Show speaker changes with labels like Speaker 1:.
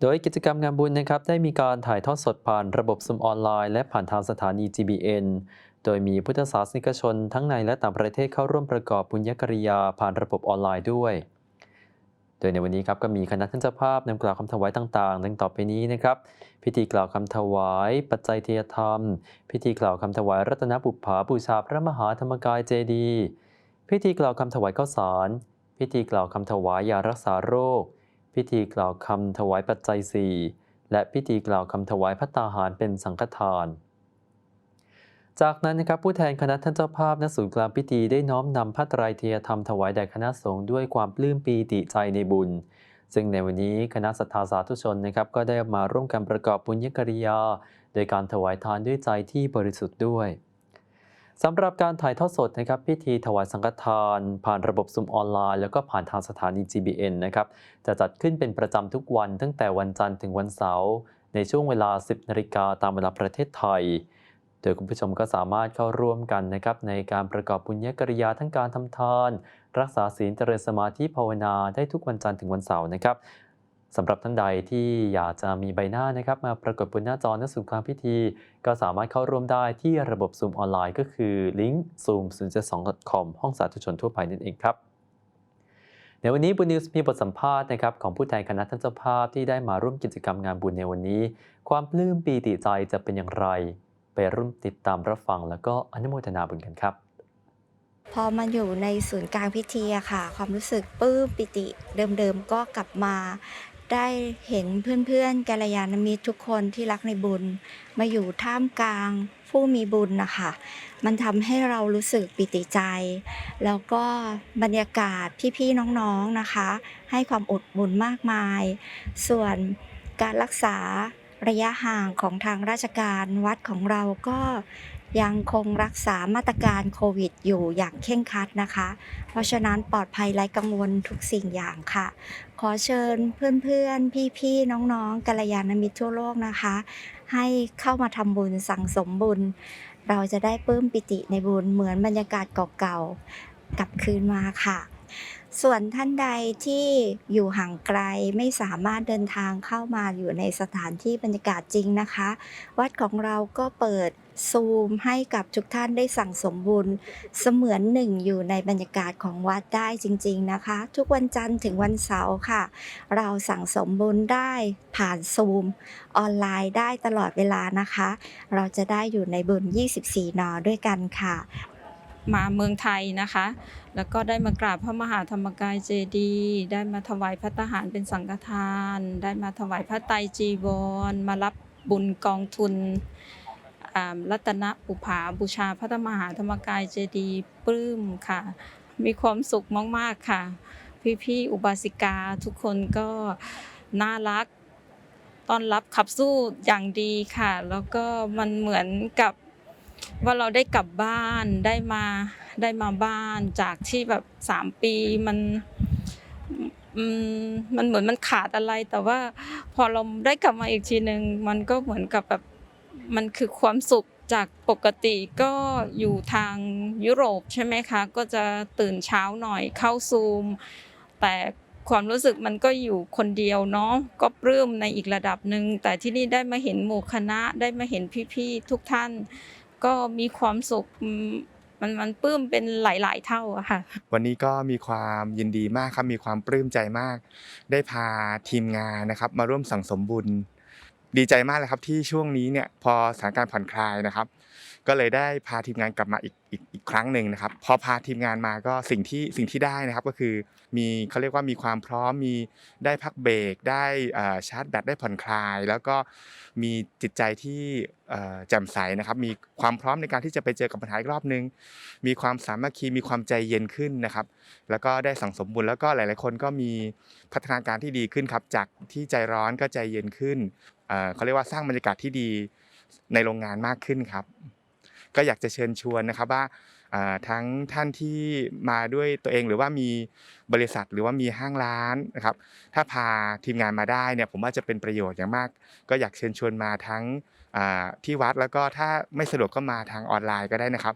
Speaker 1: โดยกิจกรรมงานบุญนะครับได้มีการถ่ายทอดสดผ่านระบบซุมออนไลน์และผ่านทางสถานี GBN โดยมีพุทธศาสนิกชนทั้งในและต่างประเทศเข้าร่วมประกอบบุญญกริยาผ่านระบบออนไลน์ด้วย โดยในวันนี้ครับก็มีคณะท่านเจ้าภาพนำกล่าวคำถวายต่างๆ ดังต่อไปนี้นะครับ พิธีกล่าวคำถวาย ปัจจัยเทียธรรม พิธีกล่าวคำถวายรัตนบุปผาบูชาพระมหาธรรมกายเจดี พิธีกล่าวคำถวายข้าวสาร พิธีกล่าวคำถวายยารักษาโรค พิธีกล่าวคำถวายปัจจัยสี่และพิธีกล่าวคำถวายพัตตาหารเป็นสังฆทาน จากนั้นนะครับผู้แทนคณะท่านเจ้าภาพณศูนย์กลางพิธีได้น้อมนำพระไตรเทียธรรมถวายแด่คณะสงฆ์ด้วยความปลื้มปีติใจในบุญ ซึ่งในวันนี้คณะศรัทธาสาธุชนนะครับก็ได้มาร่วมกันประกอบบุญญกริยา โดยการถวายทานด้วยใจที่บริสุทธิ์ด้วย สำหรับการถ่ายทอดสดนะครับพิธีถวายสังฆทาน ผ่านระบบซุมออนไลน์ แล้วก็ผ่านทางสถานี GBN นะครับจะจัดขึ้นเป็นประจำทุกวันตั้งแต่วันจันทร์ถึงวันเสาร์ในช่วงเวลา 10 นาฬิกาตามเวลาประเทศไทย โดยคุณผู้ชมก็สามารถเข้าร่วมกันนะครับในการประกอบบุญญกริยาทั้งการทำทาน รักษาศีลเจริญสมาธิภาวนาได้ทุกวันจันทร์ถึงวันเสาร์นะครับ สำหรับท่านใดที่อยากจะมีใบหน้านะครับมาปรากฏบนหน้าจอณศูนย์กลางพิธี ก็สามารถเข้าร่วมได้ที่ระบบซูมออนไลน์ก็คือลิงก์ zoom 0 2 com ห้องสาธุชนทั่วไปนั่นเองครับ ในวันนี้บุญนิวส์มีบทสัมภาษณ์นะครับของผู้แทนคณะท่านเจ้าภาพที่ได้มาร่วมกิจกรรมงานบุญในวันนี้ ความปลื้มปีติใจจะเป็นอย่างไร ไปร่วมติดตามรับฟัง แล้วก็อนุโมทนาบุญกันครับ
Speaker 2: พอมาอยู่ในศูนย์กลางพิธีอะค่ะ ความรู้สึกปลื้มปิติเดิมๆก็กลับมา ได้เห็นเพื่อนๆกัลยาณมิตรทุกคนที่รักในบุญ มาอยู่ท่ามกลางผู้มีบุญนะคะมันทำให้เรารู้สึกปิติใจ แล้วก็บรรยากาศพี่ๆน้องๆนะคะ ให้ความอดบุญมากมาย ส่วนการรักษาระยะห่างของทางราชการวัดของเราก็ยังคงรักษามาตรการโควิดอยู่อย่างเคร่งครัดนะคะ เพราะฉะนั้นปลอดภัยไร้กังวลทุกสิ่งอย่างค่ะ ขอเชิญเพื่อนๆ พี่ๆ น้องๆกัลยาณมิตรทั่วโลกนะคะ ให้เข้ามาทำบุญสั่งสมบุญ เราจะได้ปลื้มปิติในบุญเหมือนบรรยากาศเก่าๆ กลับคืนมาค่ะส่วนท่านใดที่อยู่ห่างไกลไม่สามารถเดินทางเข้ามาอยู่ในสถานที่บรรยากาศจริงนะคะ วัดของเราก็เปิด ซูมให้กับทุกท่านได้สั่งสมบุญ เสมือนหนึ่งอยู่ในบรรยากาศของวัดได้จริง ๆนะคะ ทุกวันจันทร์ถึงวันเสาร์ค่ะ เราสั่งสมบุญได้ผ่านซูม ออนไลน์ได้ตลอดเวลานะคะ เราจะได้อยู่ในบุญ 24 นอด้วยกันค่ะ
Speaker 3: มาเมืองไทยนะคะ แล้วก็ได้มากราบพระมหาธรรมกายเจดีย์ได้มาถวายพระทหารเป็นสังฆทาน ได้มาถวายพระไตรจีวร มารับบุญกองทุน รัตนอุภาบูชาพระธรรมหาธรรมกายเจดีย์ปลื้มค่ะ มีความสุขมาก ๆ ค่ะ พี่ ๆ อุบาสิกาทุกคนก็น่ารักต้อนรับขับสู้อย่างดีค่ะ แล้วก็มันเหมือนกับว่าเราได้กลับบ้านได้มาได้มาบ้านจากที่แบบสามปีมันมมันเหมือนมันขาดอะไรแต่ว่าพอเราได้กลับมาอีกทีหนึ่งมันก็เหมือนกับแบบ มันคือความสุขจากปกติก็อยู่ทางยุโรปใช่ไหมคะ ก็จะตื่นเช้าหน่อยเข้าซูม แต่ความรู้สึกมันก็อยู่คนเดียวเนาะก็ปลื้มในอีกระดับหนึ่งแต่ที่นี่ได้มาเห็นหมู่คณะได้มาเห็นพี่ๆทุกท่าน ก็มีความสุขมมันมันปลื้มเป็นหลาย ๆ เท่าอะค่ะ
Speaker 4: วันนี้ก็มีความยินดีมากครับมีความปลื้มใจมาก ได้พาทีมงานนะครับ มาร่วมสั่งสมบุญ ดีใจมากเลยครับที่ช่วงนี้เนี่ยพอสถานการณ์ผ่อนคลายนะครับ ก็เลยได้พาทีมงานกลับมาอีกอีก ครั้งหนึ่งนะครับพอพาทีมงานมาก็สิ่งที่สิ่งที่ได้นะครับก็คือมีเขาเรียกว่ามีความพร้อมมีได้พักเบรกได้ชาร์จแบตได้ผ่อนคลาย แล้วก็มีจิตใจที่แจ่มใสนะครับมีความพร้อมในการที่จะไปเจอกับปัญหาอีกรอบนึง มีความสามัคคีมีความใจเย็นขึ้นนะครับแล้วก็ได้สั่งสมบุญแล้วก็หลาย ๆ คนก็มีพัฒนาการที่ดีขึ้นครับจากที่ใจร้อนก็ใจเย็นขึ้นเขาเรียกว่าสร้างบรรยากาศที่ดีในโรงงานมากขึ้นครับ ก็อยากจะเชิญชวนนะครับว่า ทั้งท่านที่มาด้วยตัวเองหรือว่ามีบริษัทหรือว่ามีห้างร้านนะครับ ถ้าพาทีมงานมาได้เนี่ยผมว่าจะเป็นประโยชน์อย่างมาก ก็อยากเชิญชวนมาทั้งที่วัดแล้วก็ถ้าไม่สะดวกก็มาทางออนไลน์ก็ได้นะครับ